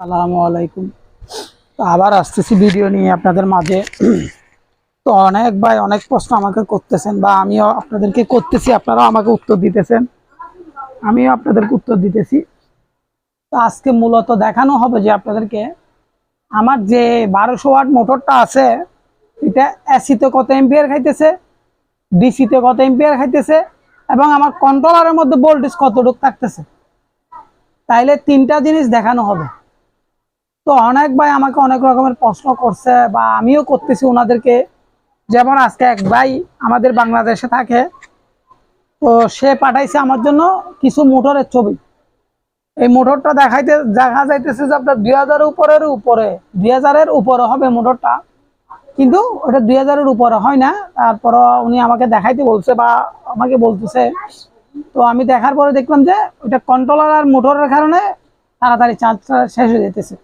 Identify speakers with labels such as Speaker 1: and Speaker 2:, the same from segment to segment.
Speaker 1: আসসালামু আলাইকুম। আবার আসতেছি ভিডিও নিয়ে আপনাদের মাঝে। তো অনেক ভাই অনেক প্রশ্ন আমাকে করতেছেন বা আমিও আপনাদেরকে করতেছি, আপনারাও আমাকে উত্তর দিতেছেন। আমিও আপনাদেরকে উত্তর দিতেছি। তো আজকে মূলত দেখানো হবে যে আপনাদেরকে আমার যে বারোশো ওয়াট মোটরটা আছে, এটা এসিতে কত এম্পিয়ার খাইতেছে ডিসিতে কত এম্পিয়ার খাইতেছে, এবং আমার কন্ট্রোলারের মধ্যে ভোল্টেজ কতটুকু থাকতেছে। তাইলে তিনটা জিনিস দেখানো হবে। তো অনেক ভাই আমাকে অনেক রকমের প্রশ্ন করছে বা আমিও করতেছি ওনাদেরকে। যেমন আজকে এক ভাই আমাদের বাংলাদেশে থাকে, তো সে পাঠাইছে আমার জন্য কিছু মোটরের ছবি। এই মোটরটা দেখাইতে, দেখা যাইতেছে যে আপনার দুই হাজারের উপরের উপরে, দুই হাজারের উপরে হবে মোটরটা। কিন্তু ওটা দুই হাজারের উপরে হয় না তারপর উনি আমাকে দেখাইতে বলছে বা আমাকে বলতেছে। তো আমি দেখার পরে দেখলাম যে ওটা কন্ট্রোলার আর মোটরের কারণে তাড়াতাড়ি চার্জটা শেষ হয়ে যেতেছে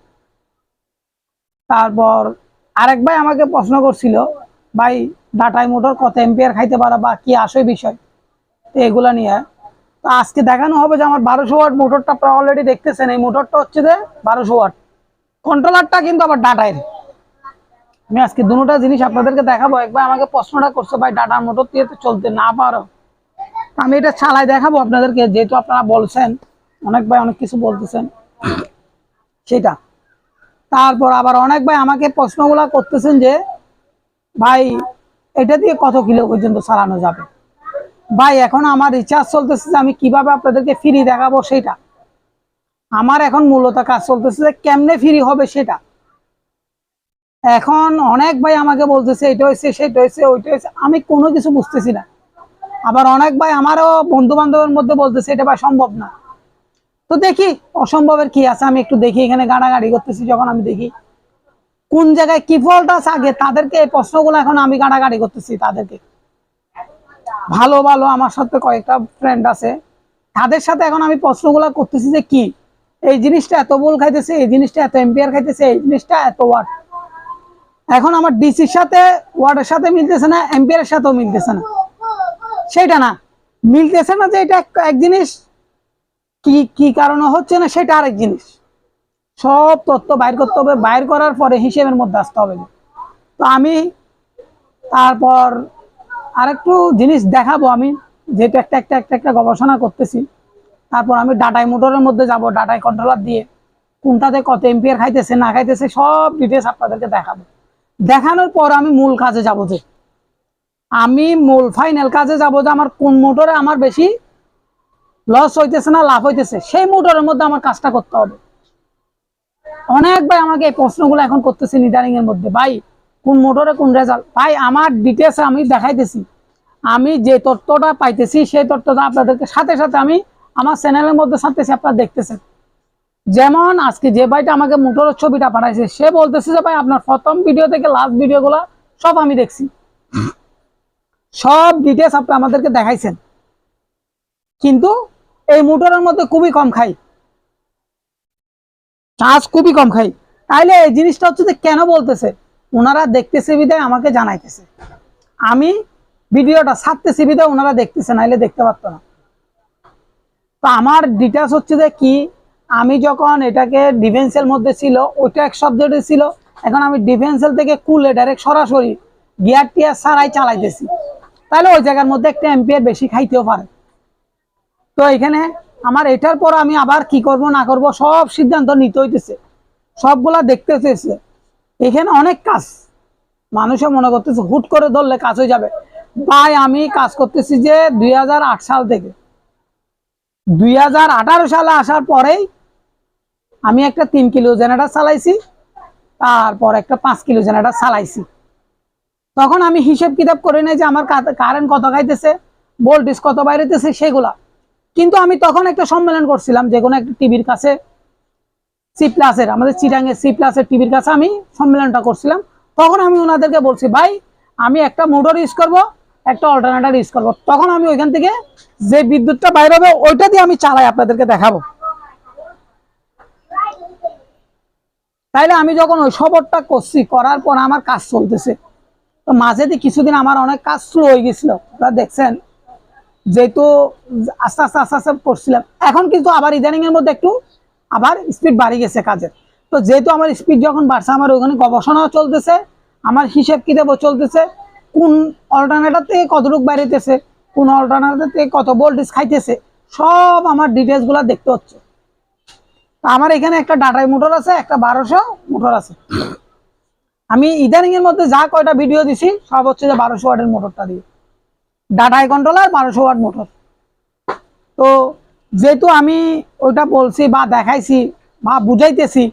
Speaker 1: তারপর আরেক ভাই আমাকে প্রশ্ন করছিল, ভাই ডাটাই মোটর কত এম্পিয়ার খাইতে পারে বা কি আসে বিষয়? তো এগুলা নিয়ে। তো আজকে দেখানো হবে যে আমার বারোশো ওয়াট মোটরটা আপনারা অলরেডি দেখতেছেন। এই মোটরটা হচ্ছে যে বারোশো ওয়াট। কন্ট্রোলারটা কিন্তু আবার ডাটাইয়ের আমি আজকে দুটা জিনিস আপনাদেরকে দেখাবো। একবার আমাকে প্রশ্নটা করছে, ভাই ডাটার মোটর দিয়ে তো চলতে না পারো? আমি এটা চালাই দেখাবো আপনাদেরকে। যেহেতু আপনারা বলছেন, অনেক ভাই অনেক কিছু বলতেছেন। সেটা। তারপর আবার অনেক ভাই আমাকে প্রশ্নগুলা করতেছেন যে, ভাই, এটা দিয়ে কত কিলো পর্যন্ত চালানো যাবে? ভাই, এখন আমার রিচার্জ চলতেছে যে আমি কীভাবে আপনাদেরকে ফ্রি দেখাবো সেটা। আমার এখন মূলত কাজ চলতেছে যে কেমনে ফ্রি হবে সেটা। এখন অনেক ভাই আমাকে বলতেছে, এটা হয়েছে, সেটা হয়েছে, ওইটা হয়েছে। আমি কোনো কিছু বুঝতেছি না। আবার অনেক ভাই আমারও বন্ধু বান্ধবের মধ্যে বলতেছে, এটা ভাই সম্ভব না। তো দেখি, অসম্ভবের কি আছে? আমি একটু দেখি, এখানে গাড়াগাড়ি করতেছি, যখন আমি দেখি কোন জায়গায় কি ফল্ট আছে আগে, তাদেরকে এই প্রশ্নগুলো এখন আমি গাড়াগাড়ি করতেছি, তাদেরকে। ভালো ভালো, আমার সাথে কয়েকটা ফ্রেন্ড আছে। তাদের সাথে এখন আমি প্রশ্নগুলো করতেছি যে কি? এই জিনিসটা এত বল খাইতেছে, এই জিনিসটা এত এম্পিয়ার খাইতেছে, এই জিনিসটা এত ওয়াট এখন আমার ডিসির সাথে ওয়ার্ডের সাথে মিলতেছে না এম্পিয়ারের সাথেও মিলতেছে না। সেটা না। মিলতেছে না যে এটা এক জিনিস কি কি কারণে হচ্ছে না? সেটা আরেক জিনিস। সব তথ্য বাইর করতে হবে। বাইর করার পরে হিসেবের মধ্যে আসতে হবে। তো আমি তারপর আরেকটু জিনিস দেখাবো আমি। যেহেতু একটা একটা একটা একটা গবেষণা করতেছি। তারপর আমি ডাটাই মোটরের মধ্যে যাব ডাটাই কন্ট্রোলার দিয়ে। কোনটাতে কত এম্পিয়ার খাইতেছে, না খাইতেছে, সব ডিটেলস আপনাদেরকে দেখাবো। দেখানোর পর আমি মূল কাজে যাব যে। আমি মূল ফাইনাল কাজে যাব যে আমার কোন মোটরে আমার বেশি লস হইতেছে না, লাভ হইতেছে। সেই মোটরের মধ্যে আমার কাজটা করতে হবে। অনেক ভাই আমাকে এই প্রশ্নগুলো এখন করতেছে নিদারিং এর মধ্যে। ভাই, কোন মোটরে কোন রেজাল্ট ভাই, আমার ডিটেলস আমি দেখাইতেছি। আমি যে তথ্যটা পাইতেছি, সেই তথ্যটা আপনাদেরকে সাথে সাথে আমি আমার চ্যানেলের মধ্যে ছাড়তেছি, আপনারা দেখতেছেন। যেমন আজকে যে ভাইটা আমাকে মোটরের ছবিটা পাঠাইছে, সে বলতেছে যে, ভাই, আপনার প্রথম ভিডিও থেকে লাস্ট ভিডিওগুলো সব আমি দেখছি। সব ডিটেলস আপনি আমাদেরকে দেখাইছেন। কিন্তু এই মোটরের মধ্যে খুবই কম খাই। চার্জ খুবই কম খাই। তাইলে এই জিনিসটা হচ্ছে যে কেন বলতেছে? ওনারা দেখতেছে বিদায় আমাকে জানাইতেছে। আমি ভিডিওটা ছাড়তেছি বিদায় ওনারা দেখতেছে, নাইলে দেখতে পারতো না। তো আমার ডিটেলস হচ্ছে যে কি, আমি যখন এটাকে ডিফেন্সের মধ্যে ছিল, ওইটা এক সাবজেক্টে ছিল, এখন আমি ডিফেন্সেল থেকে কুলে ডাইরেক্ট সরাসরি গিয়ার টিয়ার সারাই চালাইতেছি। তাহলে ওই জায়গার মধ্যে একটা এম্পিয়ার বেশি খাইতেও পারে। তো এখানে আমার এটার পর আমি আবার কি করব, না করব, সব সিদ্ধান্ত নিতে হইতেছে। সবগুলা দেখতে হইতেছে এখানে অনেক কাজ। মানুষে মনে করতেছে, হুট করে ধরলে কাজ হয়ে যাবে। ভাই, আমি কাজ করতেছি যে দুই হাজার আট সাল থেকে। দুই হাজার আঠারো সালে আসার পরেই আমি একটা তিন কিলো জেনারেটার চালাইছি, তারপর একটা পাঁচ কিলো জেনারেটার চালাইছি। তখন আমি হিসেব কিতাব করে নেই যে আমার কারেন্ট কত খাইতেছে ভোল্টেজ কত বাইরেতেছে, সেগুলা। কিন্তু আমি তখন একটা সম্মেলন করছিলাম, যে কোনো একটা টিভির কাছে সি প্লাসের আমাদের চিরাঙ্গের সি প্লাসের টিভির কাছে আমি সম্মেলনটা করছিলাম। তখন আমি ওনাদেরকে বলছি, ভাই, আমি একটা মোটর ইউজ করব, একটা অল্টারনেটার ইউজ করব। তখন আমি ওইখান থেকে যে বিদ্যুৎটা বাইরে হবে, ওইটা দিয়ে আমি চালাই আপনাদেরকে দেখাবো। তাইলে আমি যখন ওই সবরটা করছি, করার পর আমার কাজ চলতেছে। তো মাঝে দিয়ে কিছুদিন আমার অনেক কাজ স্লো হয়ে গেছিল। আপনারা দেখছেন যেহেতু আস্তে আস্তে আস্তে আস্তে করছিলাম। এখন কিন্তু আবার ইদানিং এর মধ্যে একটু আবার স্পিড বাড়ি গেছে কাজের। তো যেহেতু আমার স্পিড যখন বাড়ছে, আমার ওখানে গবেষণাও চলতেছে, আমার হিসেব কিতাবও চলতেছে, কোন অল্টারনেটার থেকে কতটুকু বাইরেতেছে কোন অল্টারনেটার থেকে কত ভোল্টেজ খাইতেছে, সব আমার ডিটেলসগুলা দেখতে হচ্ছে। আমার এখানে একটা ডাটাই মোটর আছে, একটা বারোশো মোটর আছে। আমি ইদানিং এর মধ্যে যা কয়টা ভিডিও দিছি, সব হচ্ছে যে বারোশো ওয়াটের মোটরটা দিয়ে। ডাটাই কন্ট্রোলার বারোশো ওয়াট মোটর তো যেহেতু আমি ওইটা বলছি বা দেখাইছি বা বুঝাইতেছি,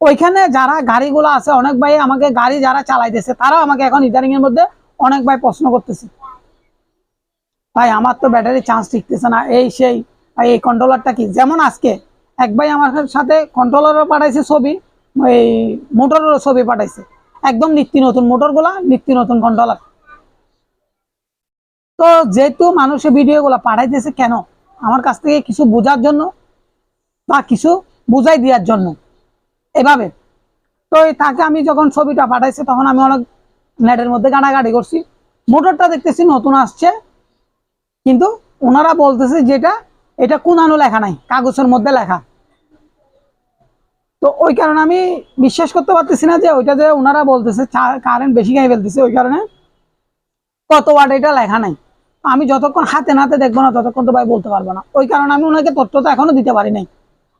Speaker 1: ওইখানে যারা গাড়িগুলো আছে, অনেক ভাই আমাকে গাড়ি যারা চালাইতেছে, তারাও আমাকে এখন ইদানিং এর মধ্যে অনেক ভাই প্রশ্ন করতেছে। ভাই, আমার তো ব্যাটারি চান্স টিকতেছে না, এই সেই, ভাই, এই কন্ট্রোলারটা কি? যেমন আজকে এক ভাই আমার সাথে কন্ট্রোলারও পাঠাইছে ছবি, এই মোটরেরও ছবি পাঠাইছে। একদম নিত্য নতুন মোটরগুলা নিত্য নতুন কন্ট্রোলার তো যেহেতু মানুষের ভিডিওগুলো পাঠাইতেছে কেন? আমার কাছ থেকে কিছু বোঝার জন্য বা কিছু বুঝাই দেওয়ার জন্য। এভাবে। তো তাকে আমি যখন ছবিটা পাঠাইছি, তখন আমি অনেক নেটের মধ্যে গাড়াগাড়ি করছি। মোটরটা দেখতেছি নতুন আসছে। কিন্তু ওনারা বলতেছে যেটা, এটা কোনানো লেখা নাই, কাগজের মধ্যে লেখা। তো ওই কারণে আমি বিশ্বাস করতে পারতেছি না যে ওইটা যে ওনারা বলতেছে কারেন্ট বেশি খাই ফেলতেছে, ওই কারণে কত ওয়াট এটা লেখা নাই। আমি যতক্ষণ হাতে নাতে দেখব না, ততক্ষণ তো ভাই বলতে পারব না। ওই কারণে আমি ওনাকে তথ্য তো এখনও দিতে পারি নাই।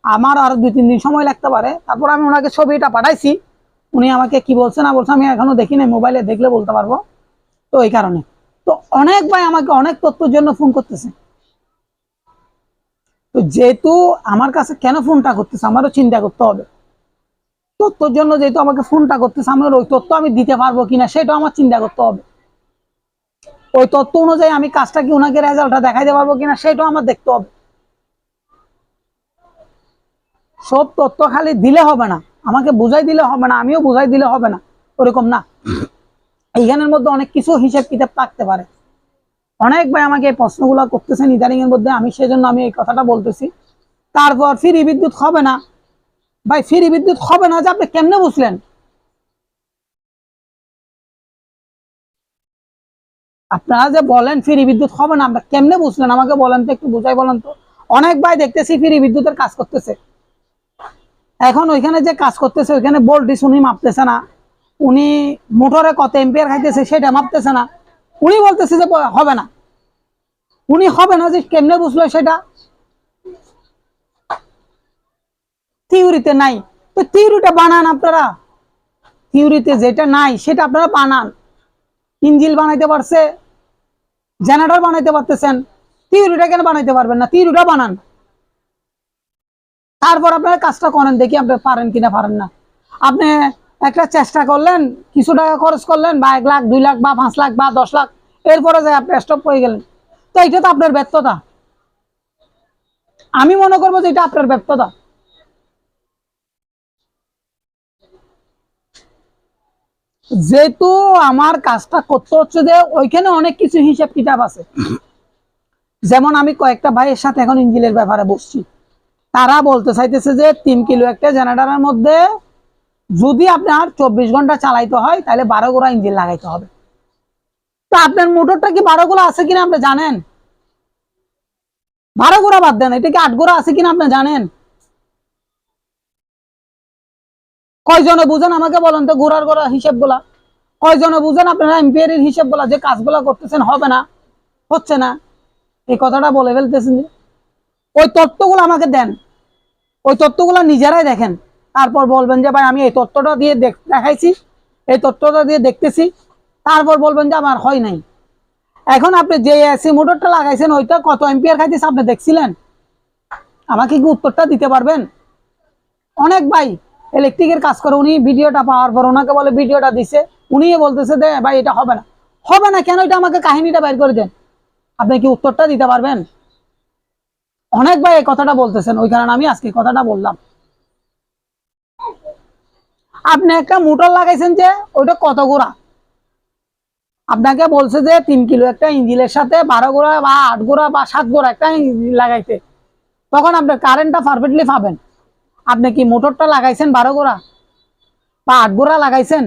Speaker 1: আমার আরও দুই, তিন দিন সময় লাগতে পারে। তারপর আমি ওনাকে ছবিটা পাঠাইছি। উনি আমাকে কি বলছে না বলছে আমি এখনও দেখি নাই, মোবাইলে দেখলে বলতে পারব। তো এই কারণে। তো অনেক ভাই আমাকে অনেক তথ্যের জন্য ফোন করতেছে। তো যেহেতু আমার কাছে কেন ফোনটা করতেছে, আমারও চিন্তা করতে হবে। তথ্যর জন্য যেহেতু আমাকে ফোনটা করতেছে, আমার ওই তথ্য আমি দিতে পারব কিনা, সেটাও আমার চিন্তা করতে হবে। ওই তথ্য অনুযায়ী আমি কাজটা কি ওনাকে রেজাল্টটা দেখাইতে পারব কিনা সেটাও আমার দেখতে হবে। সব তথ্য খালি দিলে হবে না। আমাকে বুঝাই দিলে হবে না, আমিও বুঝাই দিলে হবে না, ওরকম না। এইখানের মধ্যে অনেক কিছু হিসেব কিতাব থাকতে পারে। অনেক ভাই আমাকে এই প্রশ্নগুলো করতেছেন ইদানিং এর মধ্যে, আমি সেজন্য আমি এই কথাটা বলতেছি। তারপর ফ্রি বিদ্যুৎ হবে না। ভাই, ফ্রি বিদ্যুৎ হবে না যে আপনি কেমনে বুঝলেন? আপনারা যে বলেন ফ্রি বিদ্যুৎ হবে না, আমরা কেমনে বুঝলেন? আমাকে বলেন তো, একটু বুঝাই বলেন তো। অনেক ভাই দেখতেছি ফ্রি বিদ্যুতের কাজ করতেছে। এখন ওইখানে যে কাজ করতেছে, ওইখানে ভোল্টেজ উনি মাপতেছে না। উনি মোটরে কত এম্পিয়ার খাইতেছে সেটা মাপতেছে না। উনি বলতেছে যে হবে না। উনি হবে না যে কেমনে বুঝলো সেটা? থিওরিতে নাই। তো থিওরিটা বানান আপনারা। থিওরিতে যেটা নাই, সেটা আপনারা বানান। ইঞ্জিল বানাইতে পারছে, জেনারেটর বানাইতে পারতেছেন থিওরিটা কেন বানাইতে পারবেন না? থিওরিটা বানান। তারপর আপনারা কাজটা করেন, দেখি আপনি পারেন কিনা, পারেন না। আপনি একটা চেষ্টা করলেন, কিছু টাকা খরচ করলেন, বা এক লাখ, দুই লাখ, বা পাঁচ লাখ, বা দশ লাখ, এরপরে যায় আপনি স্টপ হয়ে গেলেন। তো এটা তো আপনার ব্যর্থতা। আমি মনে করব যে এটা আপনার ব্যর্থতা। যেহেতু আমার কাজটা করতে হচ্ছে যে ওইখানে অনেক কিছু হিসাব কিতাব আছে। যেমন আমি কয়েকটা ভাইয়ের সাথে এখন ইঞ্জিনের ব্যাপারে বসছি। তারা বলতে চাইতেছে যে তিন কিলো একটা জেনারেটারের মধ্যে যদি আপনার চব্বিশ ঘণ্টা চালাইতে হয়, তাহলে বারো গোড়া ইঞ্জিন লাগাইতে হবে। তো আপনার মোটরটা কি বারো গোড়া আছে কিনা আপনি জানেন? বারো গোড়া বাদ দেন, এটা কি আট গোড়া আছে কিনা আপনি জানেন? কয়জনে বুঝেন আমাকে বলেন তো গোড়ার গোড়া হিসেবগুলা কয়জনে বুঝেন আপনারা এম্পিয়ারের হিসেবগুলা যে কাজগুলা করতেছেন হবে না, হচ্ছে না। এই কথাটা বলে ফেলতেছেন যে, ওই তথ্যগুলো আমাকে দেন। ওই তথ্যগুলো নিজেরাই দেখেন। তারপর বলবেন যে, ভাই, আমি এই তত্ত্বটা দিয়ে দেখাইছি। এই তথ্যটা দিয়ে দেখতেছি। তারপর বলবেন যে, আমার হয় নাই। এখন আপনি যে এসি মোটরটা লাগাইছেন, ওইটা কত এম্পিয়ার খাইতেছে, আপনি দেখছিলেন? আমাকে কি উত্তরটা দিতে পারবেন? অনেক ভাই ইলেকট্রিকের কাজ করে, উনি ভিডিওটা পাওয়ার পর ওনাকে বলে, ভিডিওটা দিছে। উনি বলতেছে, দে ভাই, এটা হবে না। হবে না কেন? এটা আমাকে কাহিনীটা বের করে দেন। আপনি কি উত্তরটা দিতে পারবেন? অনেক ভাই এই কথাটা বলতেছেন, ওই কারণে আমি আজকে কথাটা বললাম। আপনি একটা মোটর লাগাইছেন যে, ওইটা কত গোড়া? আপনাকে বলছে যে, তিন কিলো একটা ইঞ্জিলের সাথে বারো গোড়া বা আট গোড়া বা সাত গোড়া একটা লাগাইতে। তখন আপনার কারেন্টটা পারফেক্টলি পাবেন। আপনি কি মোটরটা লাগাইছেন বারো গোড়া? বা আট গোড়া লাগাইছেন?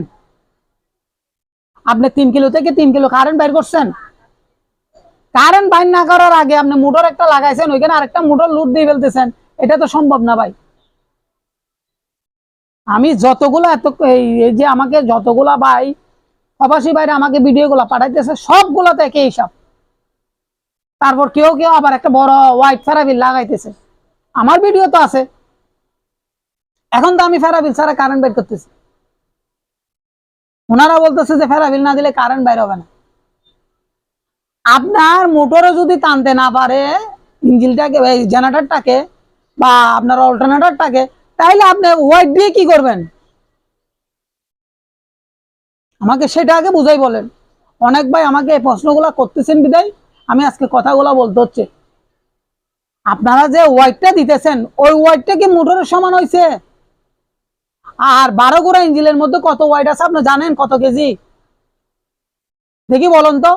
Speaker 1: আপনি তিন কিলো থেকে তিন কিলো কারেন্ট বের করছেন। কারেন্ট বাইর না করার আগে আপনি মোটর একটা লাগাইছেন, ওইখানে আরেকটা মোটর লুট দিয়ে ফেলতেছেন। এটা তো সম্ভব না ভাই। আমি যতগুলো এত এই এই যে আমাকে যতগুলা ভাই প্রবাসী বাইরে আমাকে ভিডিওগুলো পাঠাইতেছে সবগুলোতে একই হিসাব। তারপর কেউ কেউ আবার একটা বড় হোয়াইট ফেরাবিল লাগাইতেছে। আমার ভিডিও তো আছে। এখন তো আমি ফেরাবিল ছাড়া কারেন্ট বের করতেছি। ওনারা বলতেছে যে ফেরাবিল না দিলে কারেন্ট বাইর হবে না। আপনার মোটরে যদি টানতে না পারে, ইঞ্জিনটাকে, এই জেনারেটরটাকে বা আপনার অল্টারনেটরটাকে তাইলে আপনি হোয়াইট দিয়ে কি করবেন? আমাকে সেটা আগে বুঝাই বলেন। অনেক ভাই আমাকে এই প্রশ্নগুলো করতেছেন বিদায়। আমি আজকে কথাগুলো বলতে হচ্ছে। আপনারা যে ওয়াইটটা দিতেছেন, ওই ওয়াইটটা কি মোটরের সমান হয়েছে আর বারো গোড়া ইঞ্জিনের মধ্যে কত ওয়াইট আছে আপনি জানেন? কত কেজি দেখি বলুন তো।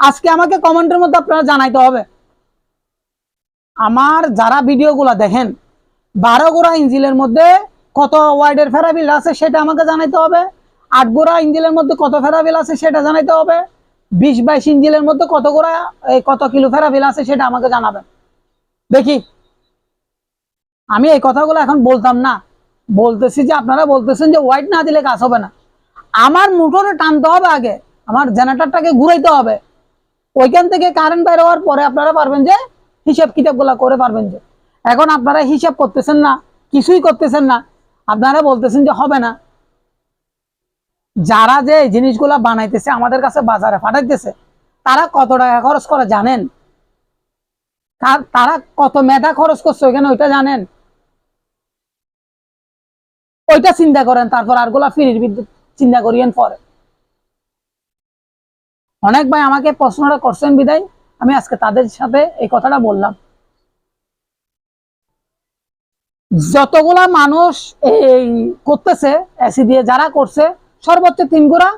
Speaker 1: আজকে আমাকে কমেন্টের মধ্যে আপনারা জানাইতে হবে। আমার যারা ভিডিওগুলো দেখেন, বারো গোড়া ইঞ্জিনের মধ্যে কত ওয়াইডের ফেরাবিল আছে সেটা আমাকে জানাইতে হবে। আট গোড়া ইঞ্জিনের মধ্যে কত ফেরাবিল আছে সেটা জানাইতে হবে। বিশ বাইশ ইঞ্জিনের মধ্যে কত গোড়া কত কিলো ফেরাবিল আছে সেটা আমাকে জানাবেন। দেখি। আমি এই কথাগুলো এখন বলতাম না। বলতেছি যে, আপনারা বলতেছেন যে হোয়াইট না দিলে কাজ হবে না। আমার মোটরে টানতে হবে আগে। আমার জেনারেটরটাকে ঘুরাইতে হবে। ওইখান থেকে কারেন্ট বের হওয়ার পরে আপনারা পারবেন যে, হিসাব কিতাবগুলা করে পারবেন যে। এখন আপনারা হিসাব করতেছেন না, কিছুই করতেছেন না। আপনারা বলতেছেন যে, হবে না। যারা যে জিনিসগুলা বানাইতেছে, আমাদের কাছে বাজারে পাঠাইতেছে, তারা কত টাকা খরচ করে জানেন? তারা কত মেধা খরচ করছে ওইখানে, ওইটা জানেন? ওইটা চিন্তা করেন, তারপর আরগুলা ফ্রির বিদ্যুৎ চিন্তা করিয়েন পরে। অনেক ভাই আমাকে প্রশ্নটা করছেন বিদায়, আমি আজকে তাদের সাথে এই কথাটা বললাম। যতগুলা মানুষ এই করতেছে, এসি দিয়ে যারা করছে, সর্বোচ্চ তিন গোড়া,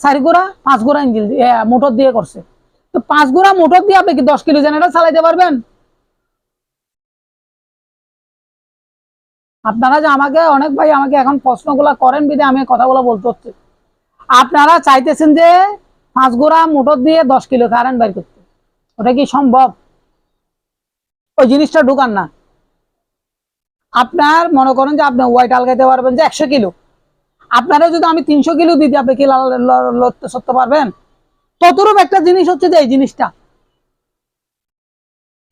Speaker 1: চার গোড়া, পাঁচ গোড়া ইঞ্জিন মোটর দিয়ে করছে। তো পাঁচ গোড়া মোটর দিয়ে আপনি কি দশ কিলো জেনারেটর চালাইতে পারবেন? আপনারা যে আমাকে, অনেক ভাই আমাকে এখন প্রশ্নগুলা করেন বিধে আমি কথাগুলো বলতে হচ্ছে। আপনারা চাইতেছেন যে পাঁচ গোড়া মোটর দিয়ে দশ কিলো কারেন্ট বের করতে। ওটা কি সম্ভব? ওই জিনিসটা ঢুকান না। আপনার মনে করেন যে আপনি ওয়াইট আলগাইতে পারবেন যে একশো কিলো। আপনারা যদি আমি তিনশো কিলো দিতে, আপনি কি লড়তে সরতে পারবেন? ততরূপ একটা জিনিস হচ্ছে যে এই জিনিসটা।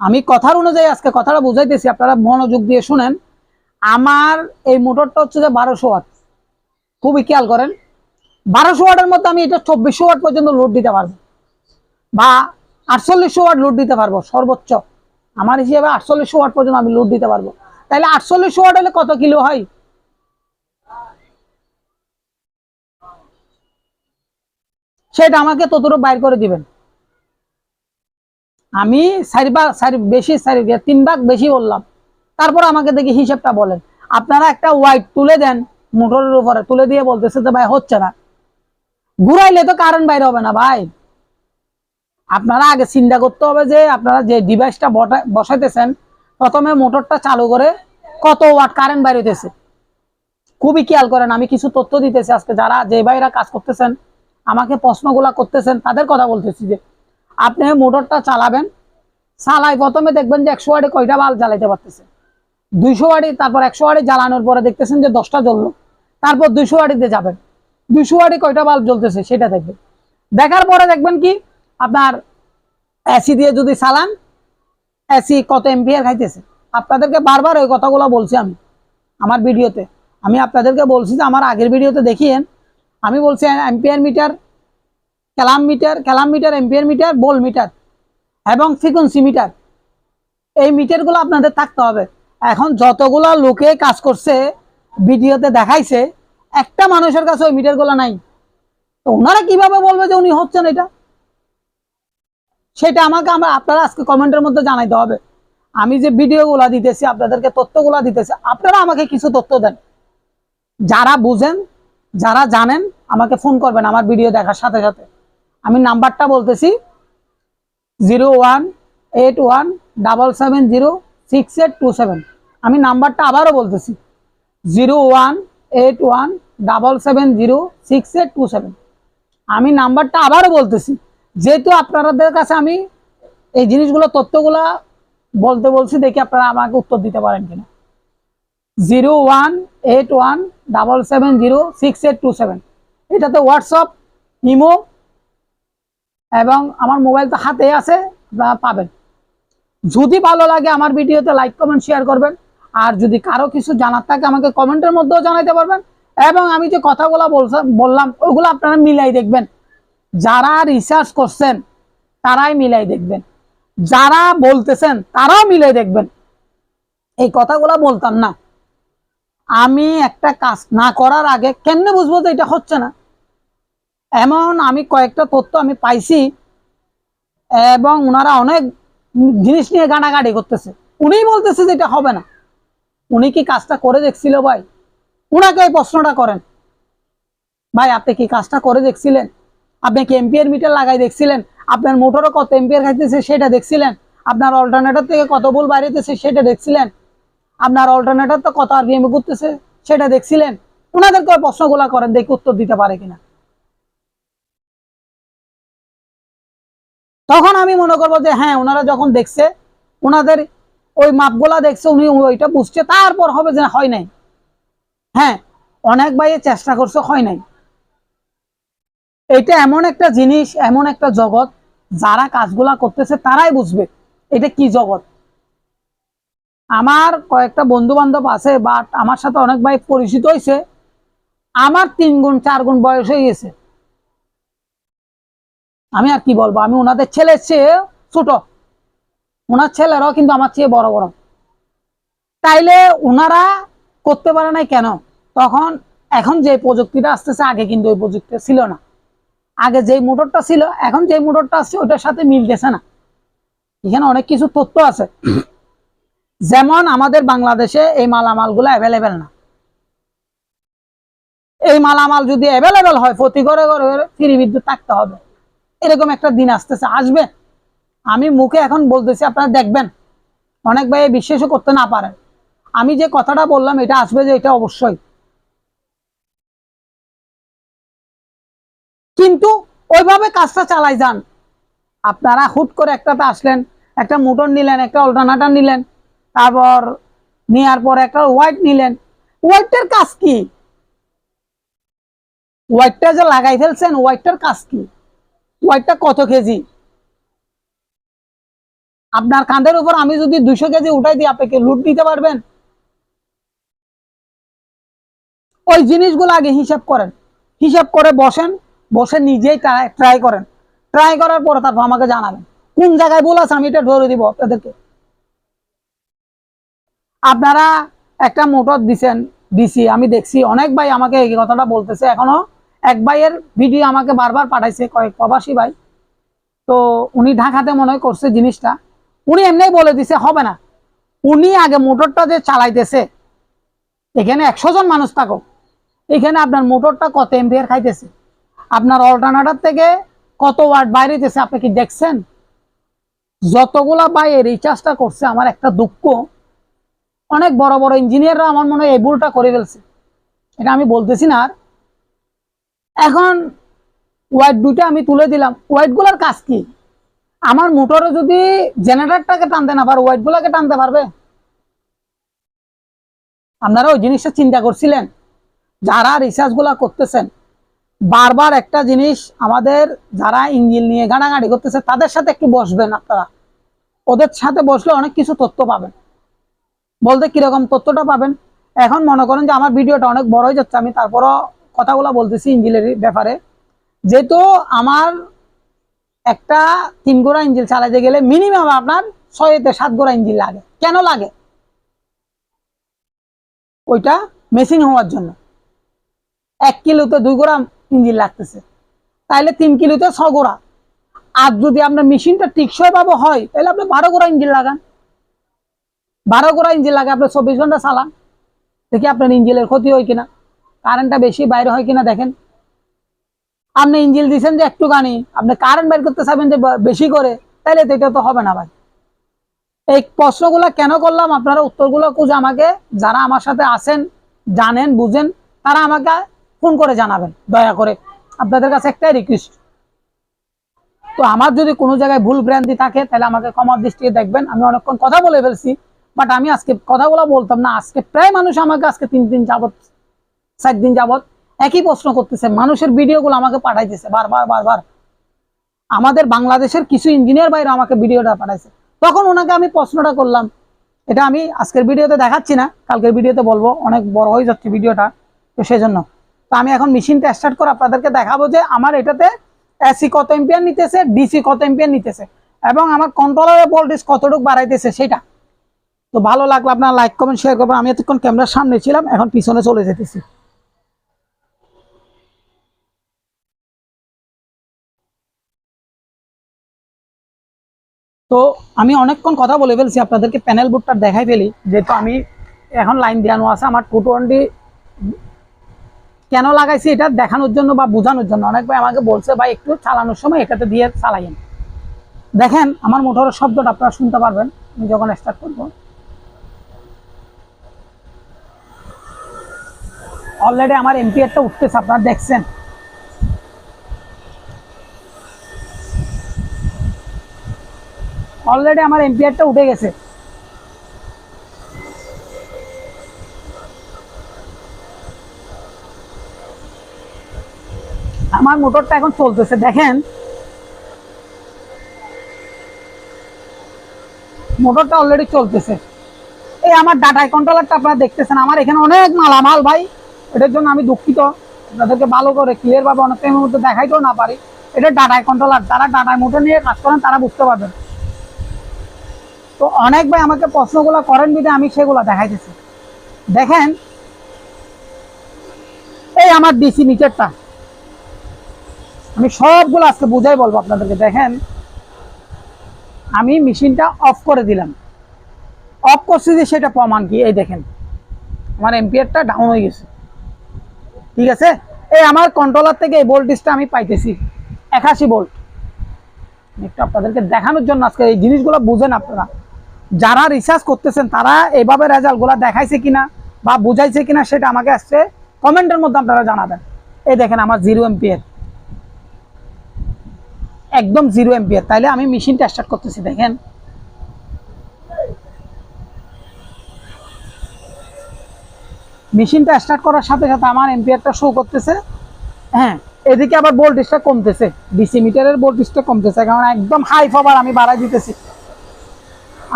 Speaker 1: আমি কথার অনুযায়ী আজকে কথাটা বুঝাইতেছি, আপনারা মনোযোগ দিয়ে শুনেন। আমার এই মোটরটা হচ্ছে যে বারোশো ওয়াট খুবই খেয়াল করেন। বারোশো ওয়াটের মধ্যে আমি এটা চব্বিশশো ওয়াট পর্যন্ত লোড দিতে পারব। বা আটচল্লিশশো ওয়াট লোড দিতে পারব, সর্বোচ্চ। আমার হিসেবে আটচল্লিশশো ওয়াট পর্যন্ত আমি লোড দিতে পারব। তাহলে আটচল্লিশশো ওয়াট হলে কত কিলো হয়? সেটা আমাকে ততটুকু বাইর করে দিবেন। আমি চারি ভাগ, চারি, বেশি, চারি, তিন ভাগ বেশি বললাম। তারপর আমাকে দেখি হিসেবটা বলেন। আপনারা একটা ওয়াইট তুলে দেন, মোটরের উপরে তুলে দিয়ে বলতেছে যে, ভাই, হচ্ছে না। ঘুরাইলে তো কারেন্ট বাইরে হবে না ভাই। আপনারা আগে চিন্তা করতে হবে যে, আপনারা যে ডিভাইসটা বসাইতেছেন, প্রথমে মোটরটা চালু করে কত ওয়াট কারেন্ট বাইর হইতেছে। খুবই খেয়াল করেন, আমি কিছু তথ্য দিতেছি আজকে। যারা, যে ভাইরা কাজ করতেছেন, আমাকে প্রশ্নগুলা করতেছেন, তাদের কথা বলতেছি যে, আপনি মোটরটা চালাবেন, চালাই প্রথমে দেখবেন যে, একশো ওয়াটে কয়টা বাল্ব জ্বালাইতে পারতেছে। দুইশো ওয়াটে তারপর একশো ওয়াটে জ্বালানোর পরে দেখতেছেন যে দশটা জ্বললো। তারপর দুইশো ওয়াটিতে যাবেন। দুইশো ওয়াটে কয়টা বাল্ব জ্বলতেছে সেটা দেখবেন। দেখার পরে দেখবেন কি? আপনার এসি দিয়ে যদি চালান এসি কত এম্পিয়ার খাইতেছে? আপনাদেরকে বারবার ওই কথাগুলো বলছি আমি, আমার ভিডিওতে। আমি আপনাদেরকে বলছি যে আমার আগের ভিডিওতে দেখিয়েন, আমি বলছি ampere meter ক্যালাম meter ক্যালাম meter ampere meter বোল মিটার এবং ফ্রিকোয়েন্সি মিটার এই মিটারগুলো আপনাদের থাকতে হবে। এখন যতগুলা লোকে কাজ করছে, ভিডিওতে দেখাইছে, একটা মানুষের কাছে ওই মিটারগুলো নাই। তো ওনারা কীভাবে বলবে যে উনি হচ্ছেন এটা? সেটা আমাকে আমরা আপনারা আজকে কমেন্টের মধ্যে জানাইতে হবে। আমি যে ভিডিওগুলো দিতেছি, আপনাদেরকে তথ্যগুলো দিতেছি, আপনারা আমাকে কিছু তথ্য দেন। যারা বুঝেন, যারা জানেন, আমাকে ফোন করবেন আমার ভিডিও দেখার সাথে সাথে। আমি নাম্বারটা বলতেছি, zero one eight one double seven zero six eight two seven আমি নাম্বারটা আবারও বলতেছি। Zero one eight one double seven zero six eight two seven আমি নাম্বারটা আবারও বলতেছি। যেহেতু আপনাদের কাছে আমি এই জিনিসগুলো, তথ্যগুলা বলতে বলছি, দেখি আপনারা আমাকে উত্তর দিতে পারেন কিনা। Zero one eight one double seven zero six eight two seven এটাতে হোয়াটসঅ্যাপ ইমো এবং আমার মোবাইল তো হাতে আছে, আপনারা পাবেন। যদি ভালো লাগে আমার ভিডিওতে লাইক কমেন্ট শেয়ার করবেন। আর যদি কারও কিছু জানার থাকে আমাকে কমেন্টের মধ্যেও জানাতে পারবেন। এবং আমি যে কথাগুলো বললাম, ওগুলো আপনারা মিলাই দেখবেন। যারা রিসার্চ করছেন, তারাই মিলাই দেখবেন। যারা বলতেছেন, তারাও মিলাই দেখবেন। এই কথাগুলো বলতাম না। আমি একটা কাজ না করার আগে কেমনে বুঝব যে এটা হচ্ছে না? এমন আমি কয়েকটা তথ্য আমি পাইছি। এবং ওনারা অনেক জিনিস নিয়ে গানাগাড়ি করতেছে। উনিই বলতেছে যে এটা হবে না। উনি কি কাজটা করে দেখছিল ভাই? উনাকে এই প্রশ্নটা করেন। ভাই, আপনি কি কাজটা করে দেখছিলেন? আপনি কি এম্পিয়ার মিটার লাগাই দেখছিলেন? আপনার মোটরও কত এম্পিয়ার খাইতেছে সেটা দেখছিলেন? আপনার অল্টারনেটর থেকে কত বল বাইরেতেছে সেটা দেখছিলেন? আপনার অল্টারনেটর তো কত আরপিএম করতেছে সেটা দেখছিলেন? ওনাদেরকে প্রশ্নগুলা করেন, দেখি উত্তর দিতে পারে কিনা। তখন আমি মনে করব যে হ্যাঁ ওনারা যখন দেখছে, ওনাদের ওই মাপগুলা দেখছে, উনি ওইটা বুঝছে, তারপর হবে যে হয় নাই। হ্যাঁ অনেক ভাই চেষ্টা করছে, হয় নাই। এটা এমন একটা জিনিস, এমন একটা জগৎ, যারা কাজগুলা করতেছে, তারাই বুঝবে এটা কি জগৎ। আমার কয়েকটা বন্ধু বান্ধব আছে বাট আমার সাথে অনেক ভাই পরিচিত হয়েছে আমার তিন গুণ, চার গুণ বয়স হয়ে গেছে। আমি আর কি বলব? আমি ওনাদের ছেলের চেয়ে ছোট। ওনার ছেলেরাও কিন্তু আমার চেয়ে বড় বড়। তাইলে ওনারা করতে পারে নাই কেন? তখন এখন যে প্রযুক্তিটা আসতেছে, আগে কিন্তু ওই প্রযুক্তি ছিল না। আগে যেই মোটরটা ছিল, এখন যে মোটরটা আসছে ওটার সাথে মিলতেছে না। এখানে অনেক কিছু তথ্য আছে। যেমন আমাদের বাংলাদেশে এই মালামালগুলো অ্যাভেলেবেল না। এই মালামাল যদি অ্যাভেলেবেল হয় প্রতি ঘরে ঘরে ফ্রি বিদ্যুৎ থাকতে হবে। এরকম একটা দিন আসতেছে, আসবে। আমি মুখে এখন বলতেছি, আপনারা দেখবেন, অনেক ভাই বিশ্বাসও করতে না পারেন আমি যে কথাটা বললাম, এটা আসবে যে এটা অবশ্যই। কিন্তু ওইভাবে কাজটা চালাই যান। আপনারা হুট করে একটাতে আসলেন, একটা মোটর নিলেন, একটা অল্টারনেটার নিলেন, তারপর নেওয়ার পর একটা হোয়াইট নিলেন। হোয়াইটটার কাজ কি? হোয়াইটটা যে লাগাই ফেলছেন, হোয়াইটটার কাজ কি? হোয়াইটটা কত কেজি? আপনার কাঁধের উপর আমি যদি দুশো কেজি উঠাই দিই আপনাকে লুট দিতে পারবেন? ওই জিনিসগুলো আগে হিসাব করেন। হিসাব করে বসেন, বসে নিজেই ট্রাই করেন। ট্রাই করার পরে তারপর আমাকে জানাবেন। কোন জায়গায় ভুল আছে আমি এটা ধরে দিব আপনাদেরকে। আপনারা একটা মোটর দিছেন, দিছি। আমি দেখছি অনেক ভাই আমাকে এই কথাটা বলতেছে এখনও। এক ভাইয়ের ভিডিও আমাকে বারবার পাঠাইছে, কয়েক প্রবাসী ভাই। তো উনি ঢাকাতে মনে হয় করছে জিনিসটা। উনি এমনি বলে দিছে, হবে না। উনি আগে মোটরটা যে চালাইতেছে, এখানে একশো জন মানুষ থাকো এখানে আপনার মোটরটা কত এম্পিয়ার খাইতেছে? আপনার অল্টারনেটার থেকে কত ওয়াট বাইরেতেছে, আপনি কি দেখছেন? যতগুলা ভাই এই রিচার্জটা করছে, আমার একটা দুঃখ। অনেক বড় বড় ইঞ্জিনিয়াররা আমার মনে হয় এই ভুলটা করে ফেলছে। এটা আমি বলতেছি না আর। এখন ওয়াইট দুইটা আমি তুলে দিলাম। ওয়াইটগুলার কাজ কি? আমার মোটরে যদি জেনারেটরটাকে টানতে না পারে ওয়াইট গুলাকে টানতে পারবে? আপনারা ওই জিনিসটা চিন্তা করছিলেন? যারা রিসার্চগুলা করতেছেন, বারবার একটা জিনিস আমাদের যারা ইঞ্জিন নিয়ে গাড়াগাড়ি করতেছে, তাদের সাথে একটু বসবেন আপনারা। ওদের সাথে বসলে অনেক কিছু তথ্য পাবেন। বলতে কীরকম তথ্যটা পাবেন? এখন মনে করেন যে আমার ভিডিওটা অনেক বড় হয়ে যাচ্ছে, আমি তারপরও কথাগুলো বলতেছি ইঞ্জিনের ব্যাপারে। যেহেতু আমার একটা তিন গোড়া ইঞ্জিন চালাতে গেলে মিনিমাম আপনার ছয় সাত গোড়া ইঞ্জিন লাগে। কেন লাগে? ওইটা মেশিন হওয়ার জন্য। এক কিলোতে দুই গোড়া ইঞ্জিন লাগতেছে। তাইলে তিন কিলোতে ছ গোড়া। আর যদি আপনার মেশিনটা টিকসই ভাবে হয় তাহলে আপনি বারো গোড়া ইঞ্জিল লাগান। বারো গোড়া ইঞ্জিল লাগে, আপনি চব্বিশ ঘণ্টা চালান। দেখি আপনার ইঞ্জিনের ক্ষতি হয় কিনা। কারেন্টটা বেশি বাইরে হয় কিনা দেখেন। আপনি ইঞ্জিন দিচ্ছেন যে একটুখানি আপনি কারেন্ট বের করতে চাইবেন যে বেশি করে, তাইলে তো এটা তো হবে না ভাই। এই প্রশ্নগুলো কেন করলাম? আপনারা উত্তরগুলো খুঁজে আমাকে, যারা আমার সাথে আছেন, জানেন, বুঝেন, তারা আমাকে ফোন করে জানাবেন, দয়া করে। আপনাদের কাছে একটাই রিকোয়েস্ট তো আমার যদি কোনো জায়গায় ভুল ভ্রান্তি থাকে তাহলে আমাকে ক্ষমার দৃষ্টিতে দেখবেন। আমি অনেকক্ষণ কথা বলে ফেলছি বাট আমি আজকে কথাগুলো বলতাম না, আজকে প্রায় মানুষ আমাকে আজকে তিন দিন যাবত চার দিন যাবত একই প্রশ্ন করতেছে, মানুষের ভিডিওগুলো আমাকে পাঠাইতেছে বারবার বারবার আমাদের বাংলাদেশের কিছু ইঞ্জিনিয়ার বাইরে আমাকে ভিডিওটা পাঠাইছে। তখন ওনাকে আমি প্রশ্নটা করলাম, এটা আমি আজকের ভিডিওতে দেখাচ্ছি না, কালকের ভিডিওতে বলব, অনেক বড় হয়ে যাচ্ছে ভিডিওটা, তো সেই জন্য তো আমি এখন মেশিনটা স্টার্ট করে আপনাদেরকে দেখাবো যে আমার এটাতে এসি কত এম্পিয়ার নিতেছে ডিসি কত এম্পিয়ার নিতেছে, এবং আমার কন্ট্রোলারের ভোল্টেজ কতটুকু বাড়াইতেছে সেটা। তো ভালো লাগল আপনার লাইক কমেন্ট শেয়ার করবেন। আমি এতক্ষণ ক্যামেরার সামনে ছিলাম, এখন পিছনে চলে যেতেছি। তো আমি অনেকক্ষণ কথা বলে ফেলছি, আপনাদেরকে প্যানেল বোর্ডটা দেখাই ফেলি, যেহেতু আমি এখন লাইন দেওয়ানো আছে, আমার টু টোয়েন্টি কেন লাগাইছি এটা দেখানোর জন্য বা বোঝানোর জন্য? অনেক ভাই আমাকে বলছে, ভাই, একটু চালানোর সময় এটাতে দিয়ে চালাইন দেখেন, আমার মোটরের শব্দটা আপনারা শুনতে পারবেন, আমি যখন স্টার্ট করব। অলরেডি আমার এমপিআরটা উঠতেছে, আপনারা দেখছেন। অলরেডি আমার এমপিআরটা উঠে গেছে। আমার মোটরটা এখন চলতেছে, দেখেন। মোটরটা অলরেডি চলতেছে। এই আমার ডাটা কন্ট্রোলারটা আপনারা দেখতেছেন, আমার এখানে অনেক মালামাল ভাই। এটার জন্য আমি দুঃখিত। আপনাদেরকে ভালো করে ক্লিয়ার ভাবে অনেক টাইমের মধ্যে দেখাইতেও না পারি। এটা ডাটায় কন্ট্রোলার যারা ডাটায় মোটর নিয়ে কাজ করেন, তারা বুঝতে পারবেন। তো অনেক ভাই আমাকে প্রশ্নগুলো করেন বিধে আমি সেগুলো দেখাইতেছি। দেখেন, এই আমার ডিসি নিচেরটা আমি সবগুলো আজকে বুঝাই বলব আপনাদেরকে। দেখেন, আমি মেশিনটা অফ করে দিলাম। অফ করছি যে সেটা প্রমাণ কি? এই দেখেন, আমার এম্পিয়ারটা ডাউন হয়ে গেছে। ঠিক আছে? এই আমার কন্ট্রোলার থেকে এই ভোল্টেজটা আমি পাইতেছি একাশি ভোল্ট একটু আপনাদেরকে দেখানোর জন্য আজকে এই জিনিসগুলো বুঝেন আপনারা। যারা রিসার্চ করতেছেন, তারা এইভাবে রেজাল্টগুলো দেখাইছে কিনা বা বুঝাইছে কিনা সেটা আমাকে আসছে কমেন্টের মধ্যে আপনারা জানাবেন। এই দেখেন আমার জিরো এম্পিয়ার একদম জিরো এম্পিয়ার তাইলে আমি মেশিনটা স্টার্ট করতেছি, দেখেন। মেশিনটা স্টার্ট করার সাথে সাথে আমার এম্পিয়ারটা শো করতেছে। হ্যাঁ এদিকে আবার ভোল্টেজটা কমতেছে। ডিসি মিটারের ভোল্টেজটা কমতেছে, কারণ একদম হাই পাওয়ার আমি বাড়াই দিতেছি।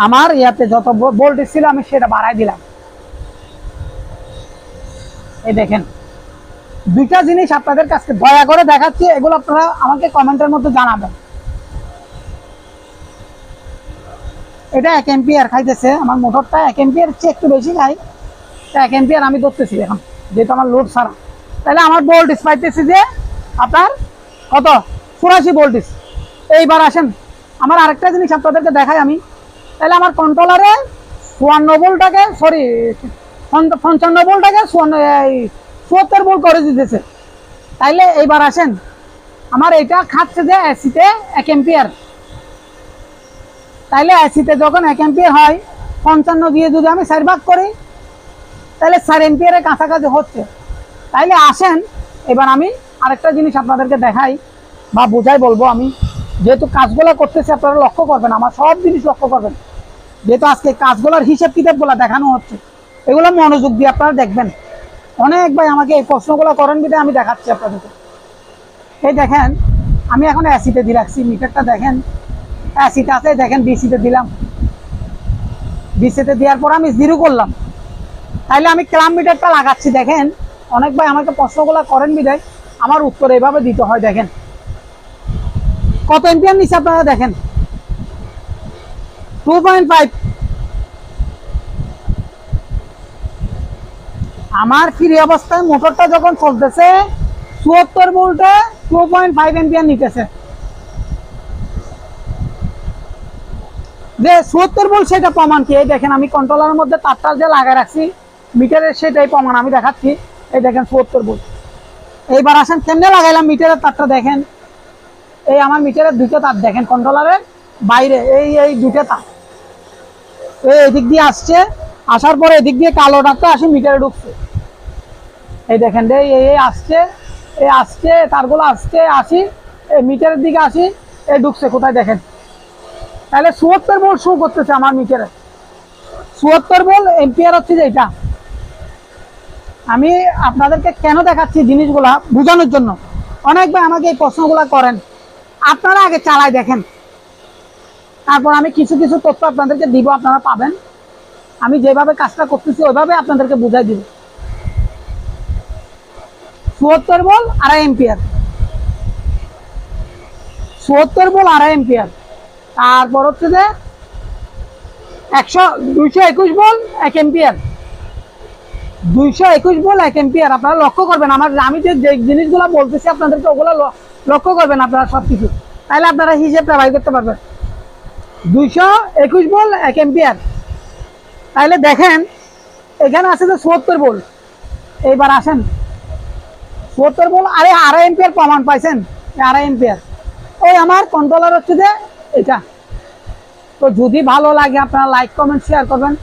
Speaker 1: আমার ইয়াতে যত ভোল্টেজ ছিল আমি সেটা বাড়াই দিলাম। এই দেখেন, দুইটা জিনিস আপনাদের কাছে দয়া করে দেখাচ্ছি, এগুলো আপনারা আমাকে কমেন্টের মধ্যে জানাবেন। এটা এক এম্পিয়ার খাইতেছে, আমার মোটরটা এক এম্পিয়ার চেয়ে একটু বেশি খাই এক এম্পিয়ার আমি ধরতেছি এখন, যেহেতু আমার লোড ছাড়া। তাহলে আমার ভোল্টেজ পাইতেছি যে আপনার কত? চুরাশি ভোল্টেজ এইবার আসেন, আমার আরেকটা জিনিস আপনাদেরকে দেখাই আমি। তাহলে আমার কন্ট্রোলারে চুয়ান্ন ভোল্টটাকে সরি পঞ্চান্ন ভোল্টটাকে চুয়ান্ন, এই চুয়াত্তর ভোল্ট করে দিতেছে। তাইলে এইবার আসেন, আমার এটা খাচ্ছে যে এসিতে এক এম্পিয়ার তাইলে এসিতে যখন এক এম্পিয়ার হয়, পঞ্চান্ন দিয়ে যদি আমি চার ভাগ করি তাহলে চার এম্পিয়ারের কাছাকাছি হচ্ছে। তাইলে আসেন, এবার আমি আরেকটা জিনিস আপনাদেরকে দেখাই বা বোঝাই বলব আমি। যেহেতু কাজগুলো করতেছি, আপনারা লক্ষ্য করবেন, আমার সব জিনিস লক্ষ্য করবেন। যেহেতু আজকে কাজগুলোর হিসেব কিতাবগুলো দেখানো হচ্ছে, এগুলো মনোযোগ দিয়ে আপনারা দেখবেন। অনেক ভাই আমাকে এই প্রশ্নগুলো করেন বিধে আমি দেখাচ্ছি আপনাদেরকে। এই দেখেন, আমি এখন অ্যাসিতে দিয়ে রাখছি, মিটারটা দেখেন। অ্যাসিতে আছে, দেখেন ডিসিতে দিলাম। ডিসিতে দেওয়ার পর আমি জিরো করলাম। তাইলে আমি ক্লাম মিটারটা লাগাচ্ছি, দেখেন। অনেক ভাই আমাকে প্রশ্নগুলো করেন বিদায় আমার উত্তর এভাবে দিতে হয়, দেখেন। কত এম্পিয়ার নিচে আপনারা দেখেন? টু আমার ফ্রি অবস্থায় মোটরটা যখন চলতেছে, চুয়াত্তর ভোল্টে টু পয়েন্ট ফাইভ এম্পিয়ার নিতেছে। যে চুয়াত্তর ভোল্ট সেটা প্রমাণ কি? এই দেখেন, আমি কন্ট্রোলারের মধ্যে তারটা যে লাগাই রাখছি মিটারের সেটাই প্রমাণ আমি দেখাচ্ছি। এই দেখেন চুয়াত্তর ভোল্ট। এইবার আসেন, কেমনে লাগাইলাম মিটারের তারটা দেখেন। এই আমার মিটারের দুটো তার দেখেন কন্ট্রোলারের বাইরে, এই এই দুটো তার। এই এদিক দিয়ে আসছে, আসার পরে এদিক দিয়ে কালো ডাকটা আসি মিটারে ঢুকছে। এই দেখেন এই এই আসছে এই আসছে, তারগুলো আসছে, আসি, এই মিটারের দিকে আসি, এই ঢুকছে, কোথায় দেখেন? তাহলে চুয়াত্তর ভোল্ট শো করতেছে আমার মিটারে। চুয়াত্তর বল এম্পিয়ার হচ্ছে যে এটা। আমি আপনাদেরকে কেন দেখাচ্ছি জিনিসগুলা বোঝানোর জন্য? অনেক ভাই আমাকে এই প্রশ্নগুলা করেন। আপনারা আগে চালাই দেখেন। তারপর আমি কিছু কিছু তথ্য আপনাদেরকে দিব, আপনারা পাবেন। আমি যেভাবে কাজটা করতেছি, ওইভাবে আপনাদেরকে বুঝাই দিব। চুয়াত্তর বল, আড়াই এম্পিয়ার চুয়াত্তর বল, আড়াই এম্পিয়ার তারপর হচ্ছে যে একশো, দুইশো একুশ বল, এক এম্পিয়ার দুইশো একুশ বল, এক এম্পিয়ার আপনারা লক্ষ্য করবেন, আমার আমি যে জিনিসগুলো বলতেছি আপনাদেরকে, ওগুলো লক্ষ্য করবেন আপনারা সব কিছু তাহলে আপনারা হিসেবটা বাই করতে পারবেন। দুইশো একুশ বল এক এম্পিয়ার। তাহলে দেখেন, এখানে আছে যে চুয়াত্তর বল। এইবার আসেন। চুয়াত্তর বল, আরে আড়াই এম্পিয়ার প্রমাণ পাইছেন। আড়াই এম্পিয়ার। ওই আমার কন্ট্রোলার হচ্ছে যে এটা। তো যদি ভালো লাগে আপনারা লাইক কমেন্ট শেয়ার করবেন।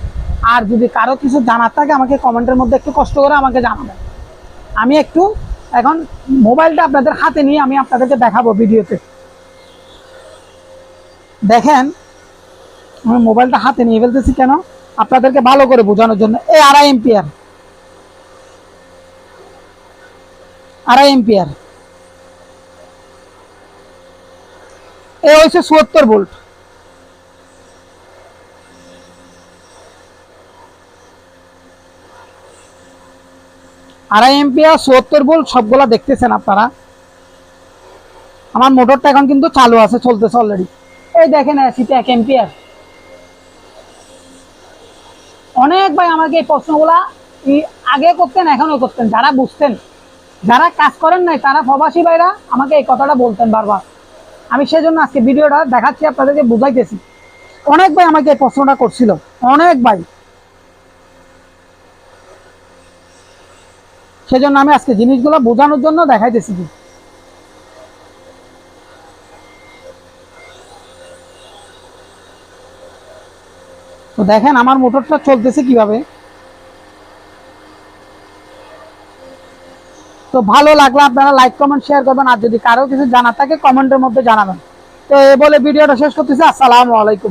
Speaker 1: আর যদি কারও কিছু জানার থাকে, আমাকে কমেন্টের মধ্যে একটু কষ্ট করে আমাকে জানাবেন। আমি একটু এখন মোবাইলটা আপনাদের হাতে নিয়ে আমি আপনাদেরকে দেখাবো ভিডিওতে। দেখেন, আমি মোবাইলটা হাতে নিয়ে ফেলতেছি কেন? আপনাদেরকে ভালো করে বোঝানোর জন্য। এই আড়াই এম্পিয়ার। আড়াই এম্পিয়ার। এ হচ্ছে চুয়াত্তর ভোল্ট। আড়াই এম্পিয়ার চুয়াত্তর ভোল্ট সবগুলা দেখতেছেন আপনারা? আমার মোটরটা এখন কিন্তু চালু আছে, চলতেছে অলরেডি এই দেখেন এসিতে এক এম্পিয়ার অনেক ভাই আমাকে এই প্রশ্নগুলা আগে করতেন, এখনও করতেন। যারা বুঝতেন, যারা কাজ করেন নাই, তারা প্রবাসী ভাইরা আমাকে এই কথাটা বলতেন বারবার। আমি সেজন্য আজকে ভিডিওটা দেখাচ্ছি, আপনাদেরকে বুঝাইতেছি। অনেক ভাই আমাকে এই প্রশ্নটা করছিল। অনেক ভাই। সেজন্য আমি আজকে জিনিসগুলো বোঝানোর জন্য দেখাইতেছি। তো দেখেন আমার মোটরটা চলতেছে কীভাবে। তো ভালো লাগলে আপনারা লাইক, কমেন্ট শেয়ার করবেন, আর যদি কারও কিছু জানার থাকে কমেন্টের মধ্যে জানাবেন। তো এ বলে ভিডিওটা শেষ করতেছি, আসসালামু আলাইকুম।